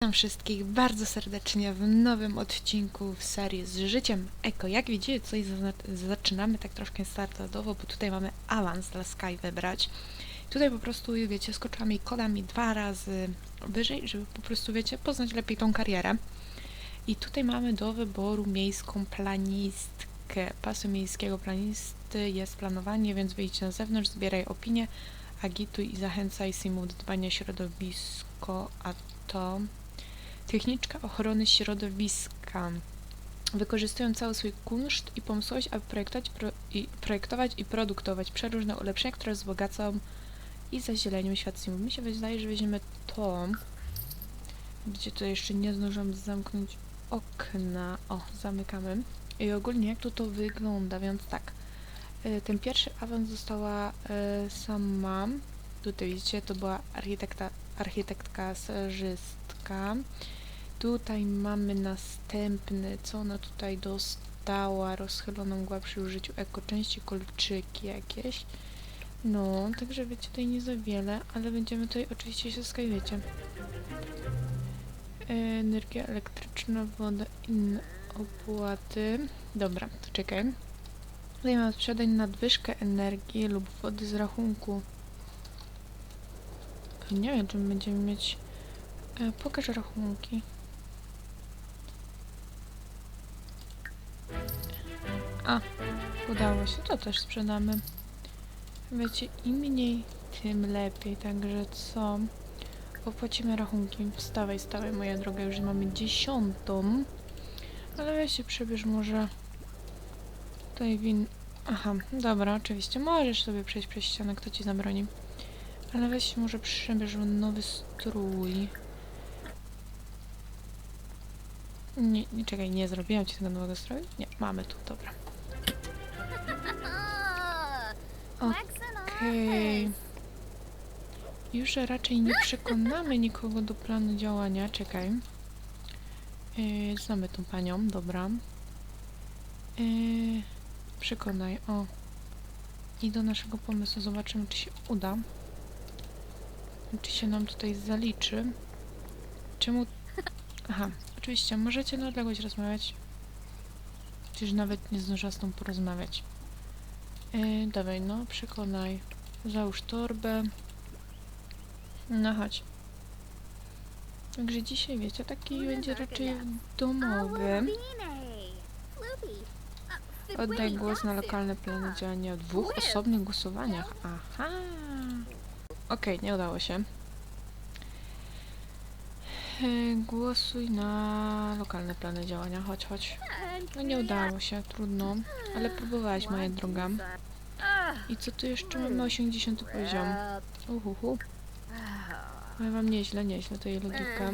Witam wszystkich bardzo serdecznie w nowym odcinku w serii z życiem Eko. Jak widzicie, coś zaczynamy tak troszkę startowo, bo tutaj mamy awans dla Sky wybrać. Tutaj po prostu, wiecie, skoczyłam jej kodami dwa razy wyżej, żeby po prostu, wiecie, poznać lepiej tą karierę. I tutaj mamy do wyboru miejską planistkę. Pasem miejskiego planisty jest planowanie, więc wyjdź na zewnątrz, zbieraj opinie, agituj i zachęcaj Simu do dbania środowisko, a to techniczka ochrony środowiska. Wykorzystują cały swój kunszt i pomysłowość, aby projektować, pro, i, projektować i produktować przeróżne ulepszenia, które wzbogacą i zazielenią świat Simu. Mi się wydaje, że weźmiemy to. Widzicie, tutaj jeszcze nie zdążyłam zamknąć okna. O, zamykamy. I ogólnie jak tu to wygląda, więc tak. Y, Ten pierwszy awans została y, sama. Tutaj widzicie, to była architekta, architektka Tutaj mamy następny, co ona tutaj dostała, rozchyloną mgła przy użyciu ekoczęści, kolczyki jakieś. No, także wiecie, tutaj nie za wiele, ale będziemy tutaj oczywiście się skajwiecie. Energia elektryczna, woda, inne opłaty. Dobra, to czekaj. Tutaj mamy sprzedać nadwyżkę energii lub wody z rachunku. Nie wiem, czy my będziemy mieć... E, pokaż rachunki. A, udało się. To też sprzedamy. Wiecie, im mniej, tym lepiej. Także co? Opłacimy rachunki. Wstawaj, stawaj, moja droga. Już mamy dziesiątą. Ale weź się przebierz może... Tutaj win... Aha, dobra, oczywiście. Możesz sobie przejść przez ścianę, kto ci zabroni. Ale weź się może przebierz nowy strój. Nie, nie, czekaj, nie zrobiłam ci tego nowego stroju? Nie, mamy tu, dobra. Okej. Już raczej nie przekonamy nikogo do planu działania. Czekaj. Yy, znamy tą panią, dobra. Yy, przekonaj, o. I do naszego pomysłu zobaczymy, czy się uda. Czy się nam tutaj zaliczy. Czemu... Aha, oczywiście, możecie na odległość rozmawiać. Przecież nawet nie zdążyła z tą porozmawiać. Yy, dawaj, no, przekonaj. Załóż torbę. No chodź. Także dzisiaj, wiecie, taki będzie raczej domowy. Oddaj głos na lokalne plany działania o dwóch osobnych głosowaniach. Aha. Okej, nie udało się. Głosuj na lokalne plany działania. Chodź, chodź. No nie udało się, trudno. Ale próbowałaś, moja droga. I co tu jeszcze mamy? 80 poziom. Uhuhu. Powiem wam nieźle, nieźle, to jej logika.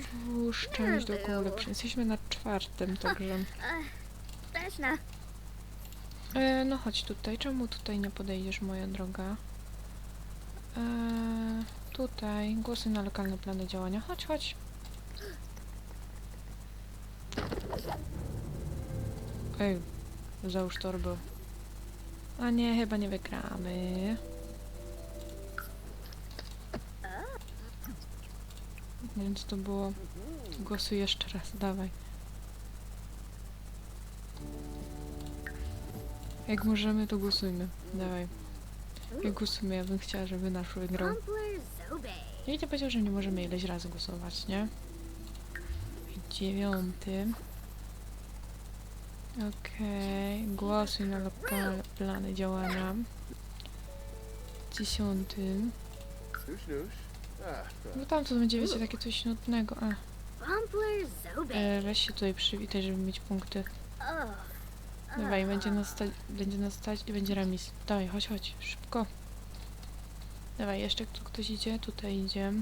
Stwórz część dookoła ulepszeń. Jesteśmy na czwartym, także... E, no chodź tutaj. Czemu tutaj nie podejdziesz, moja droga? E, tutaj. Głosy na lokalne plany działania. Chodź, chodź. Ej, załóż torbę. A nie, chyba nie wygramy. Więc to było... Głosuj jeszcze raz, dawaj. Jak możemy, to głosujmy. Dawaj. Jak głosujmy, ja bym chciała, żeby nasz wygrał. Nie powiedział, że nie możemy ileś razy głosować, nie? Dziewiąty. Okej. Głosuj na lokalne plany działania. Dziesiąty. No tam to będzie, wiecie, takie coś nudnego. A, e, weź się tutaj przywitaj, żeby mieć punkty. Dawaj, będzie nas stać, będzie nas stać i będzie remis. Dawaj, chodź, chodź, szybko. Dawaj, jeszcze tu ktoś idzie, tutaj idzie.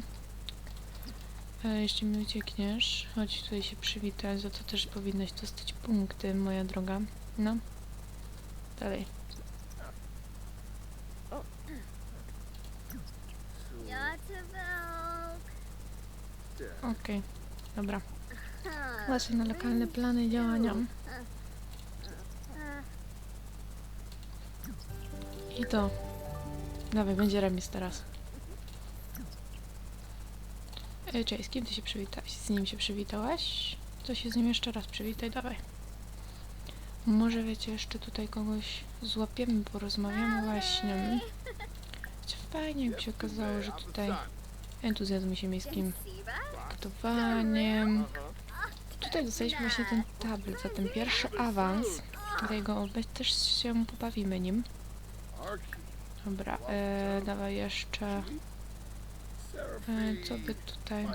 E, jeszcze mi uciekniesz. Chodź tutaj się przywitać, za to też powinnaś dostać punkty, moja droga. No. Dalej. Okej, dobra. Właśnie na lokalne plany działania. I to. Dawaj, będzie remis teraz. E, Cześć, z kim ty się przywitałaś? Z nim się przywitałaś? To się z nim jeszcze raz przywitaj, dawaj. Może wiecie, jeszcze tutaj kogoś złapiemy, porozmawiamy właśnie. Fajnie by się okazało, że tutaj entuzjazm się miejskim gotowaniem. Tutaj dostaliśmy właśnie ten tablet za ten pierwszy awans. Tutaj go obejść też się pobawimy nim. Dobra, e, dawaj jeszcze. E, co by tutaj?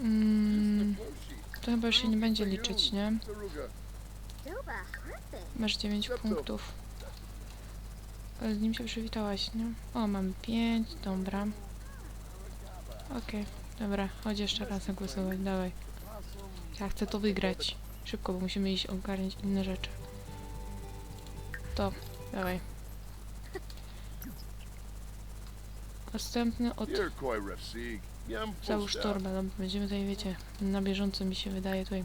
Mm, to chyba już się nie będzie liczyć, nie? Masz 9 punktów. E, Z nim się przywitałaś, nie? O, mam 5, dobra. Okej, dobra, chodź jeszcze raz zagłosować, dawaj. Ja chcę to wygrać. Szybko, bo musimy iść ogarniać inne rzeczy. To, dawaj. Następny od Załóż torbę, no, będziemy tutaj, wiecie, na bieżąco mi się wydaje tutaj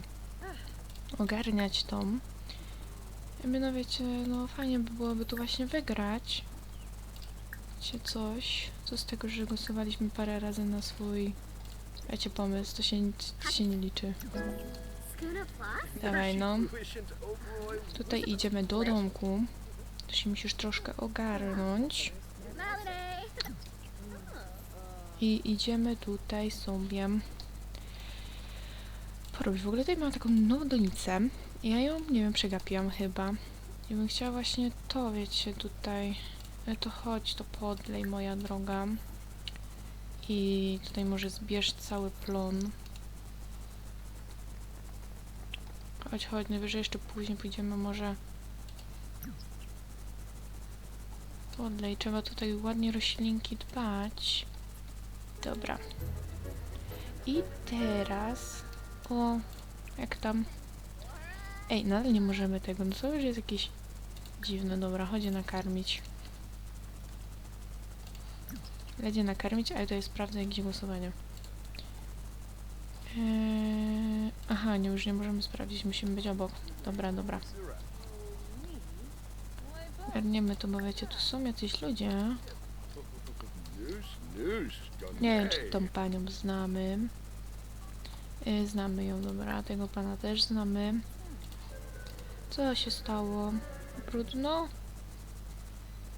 ogarniać tą. Jakby, no wiecie, no fajnie by byłoby tu właśnie wygrać. Wiecie, coś. Co z tego, że głosowaliśmy parę razy na swój, wiecie, pomysł, to się, to się nie liczy. Dawaj, no. Tutaj idziemy do domku. To się musisz troszkę ogarnąć. I idziemy tutaj sobie porobić. W ogóle tutaj mam taką nową donicę. Ja ją, nie wiem, przegapiłam chyba. I bym chciała właśnie to, wiecie, tutaj... e, To chodź, to podlej, moja droga. I tutaj może zbierz cały plon. Chodź, chodź, najwyżej jeszcze później pójdziemy może... Podlej, trzeba tutaj ładnie roślinki dbać. Dobra. I teraz... O, jak tam? Ej, nadal nie możemy tego. No to już jest jakieś dziwne. Dobra, chodź nakarmić. Ledzie nakarmić, ale to jest sprawdzę jakieś głosowanie. Eee, aha, nie, już nie możemy sprawdzić, musimy być obok. Dobra, dobra. Garniemy to, bo wiecie, tu są jacyś ludzie. Nie wiem, czy tą panią znamy. Y, Znamy ją, dobra. Tego pana też znamy. Co się stało? Brudno?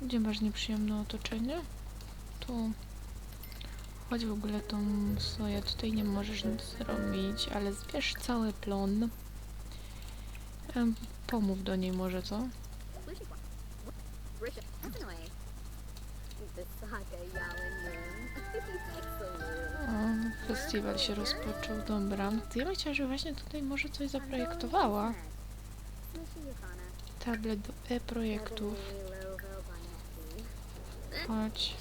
Gdzie masz nieprzyjemne otoczenie? Tu. Chodź w ogóle tą soję. Tutaj nie możesz nic zrobić, ale zbierz cały plon. Pomów do niej może, co? O, festiwal się rozpoczął, dobra. Ja bym chciała, żeby właśnie tutaj może coś zaprojektowała. Tablet do e-projektów. Chodź.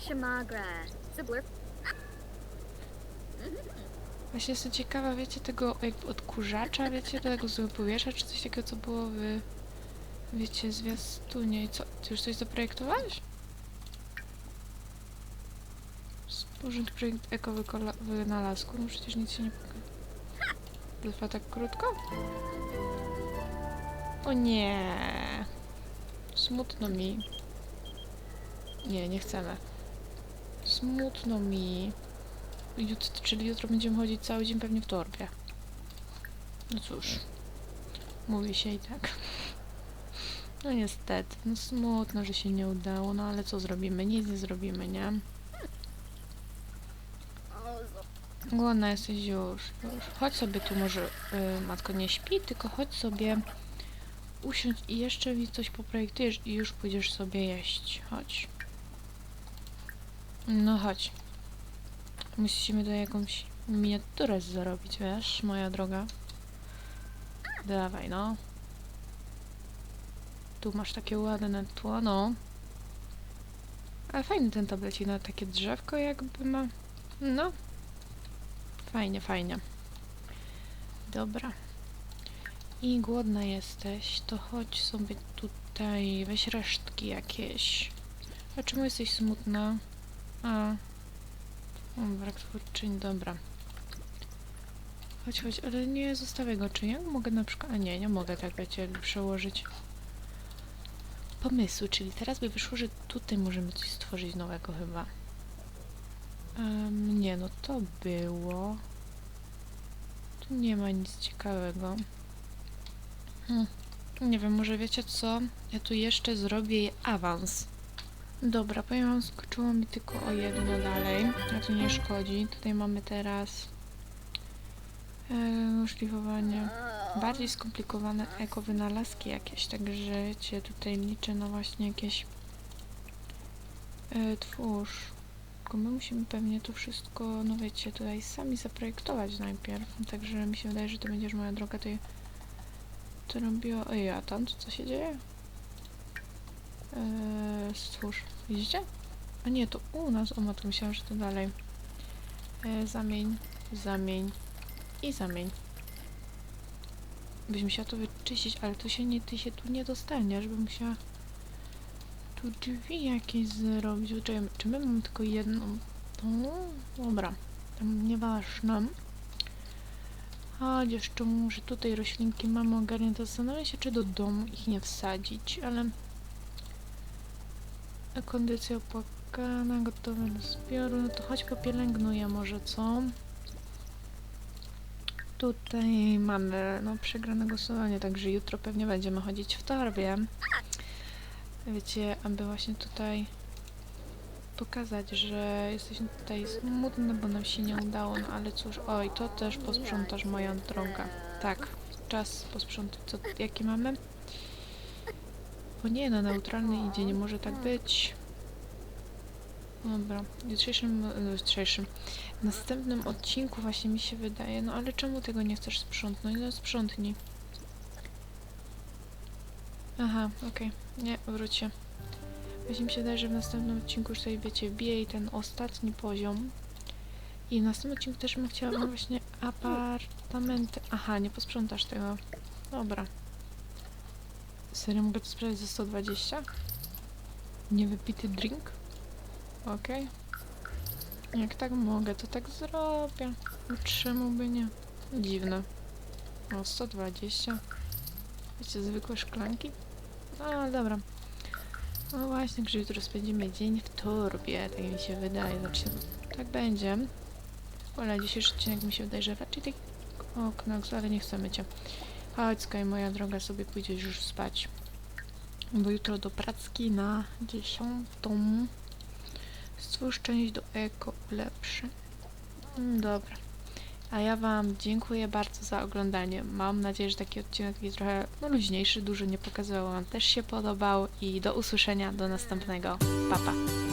Właśnie jestem ciekawa, wiecie, tego jakby odkurzacza, wiecie, tego złego powietrza, czy coś takiego, co było w, wiecie, zwiastunie. I co, ty już coś zaprojektowałeś? Sporządź projekt eko-wykola- wynalazku, no przecież nic się nie pokaże. Trwa tak krótko? O nie. Smutno mi. Nie, nie chcemy. Smutno mi. Jut, czyli jutro będziemy chodzić cały dzień pewnie w torbie. No cóż. Mówi się i tak. No niestety. No smutno, że się nie udało, no ale co zrobimy? Nic nie zrobimy, nie? Głodna jesteś już, już. Chodź sobie tu może, y, matko nie śpi, tylko chodź sobie usiądź i jeszcze mi coś poprojektujesz i już pójdziesz sobie jeść. Chodź. No chodź. Musimy tu jakąś miniaturę zarobić, wiesz, moja droga. Dawaj, no. Tu masz takie ładne tło, no. Ale fajny ten tablecik, na takie drzewko jakby ma. No. Fajnie, fajnie. Dobra. I głodna jesteś, to chodź sobie tutaj, weź resztki jakieś. A czemu jesteś smutna? A. Brak twórczyń, dobra. Chodź, chodź, ale nie zostawię go. Czy ja mogę na przykład... A nie, nie mogę tak, wiecie, przełożyć pomysłu, czyli teraz by wyszło, że tutaj możemy coś stworzyć nowego chyba. Em, nie, no to było. Tu nie ma nic ciekawego. Hmm. Nie wiem, może wiecie co? Ja tu jeszcze zrobię awans. Dobra, powiem wam, skoczyło mi tylko o jedno dalej. A to nie szkodzi. Tutaj mamy teraz e, szlifowanie. Bardziej skomplikowane eko-wynalazki jakieś, także cię tutaj liczę na właśnie jakieś e, twórz. Tylko my musimy pewnie to wszystko, no wiecie, tutaj sami zaprojektować najpierw. Także mi się wydaje, że to będziesz moja droga tutaj to robiło... Ej, a tam co się dzieje? Eee, stwórz. Widzicie? A nie, to u nas. O matko, myślałam, że to dalej. Eee, zamień, zamień i zamień. Byś musiała to wyczyścić, ale to się nie, ty się tu nie dostaniesz, bym musiała tu drzwi jakieś zrobić. Czekaj, czy my mamy tylko jedną? No, dobra. Tam nieważne. A jeszcze może tutaj roślinki mamy ogarnięte. Zastanawiam się, czy do domu ich nie wsadzić, ale kondycja opłakana, gotowe do zbioru. No to chodź popielęgnuję może, co? Tutaj mamy no, przegrane głosowanie, także jutro pewnie będziemy chodzić w torbie. Wiecie, aby właśnie tutaj pokazać, że jesteśmy tutaj smutne, bo nam się nie udało, no ale cóż, oj, to też posprzątasz moja droga. Tak, czas posprzątać, co, jaki mamy? O nie, no neutralny idzie, nie może tak być. Dobra, w jutrzejszym, no, w jutrzejszym, w następnym odcinku właśnie mi się wydaje, no ale czemu tego nie chcesz sprzątnąć? No sprzątnij. Aha, okej, nie, wróćcie. Właśnie mi się wydaje, że w następnym odcinku już sobie wiecie, wbije ten ostatni poziom. I w następnym odcinku też bym chciała właśnie apartamenty. Aha, nie posprzątasz tego. Dobra. Serio mogę to sprzedać za 120? Niewypity drink? Okej. Jak tak mogę, to tak zrobię. Czemu by nie? Dziwne. O, 120. Wiecie, zwykłe szklanki? No, dobra. No właśnie, że jutro spędzimy dzień w torbie, tak mi się wydaje. Znaczy, tak będzie. Ale dzisiejszy odcinek mi się wydaje, że raczej tak o Knox, ale nie chcemy cię. Chodź, Sky, moja droga, sobie pójdziesz już spać. Bo jutro do pracki na dziesiątą. Stwórz część do eko ulepszy. Mm, Dobra. A ja Wam dziękuję bardzo za oglądanie. Mam nadzieję, że taki odcinek taki trochę no, luźniejszy, dużo nie pokazywał Wam też się podobał i do usłyszenia do następnego. Pa pa!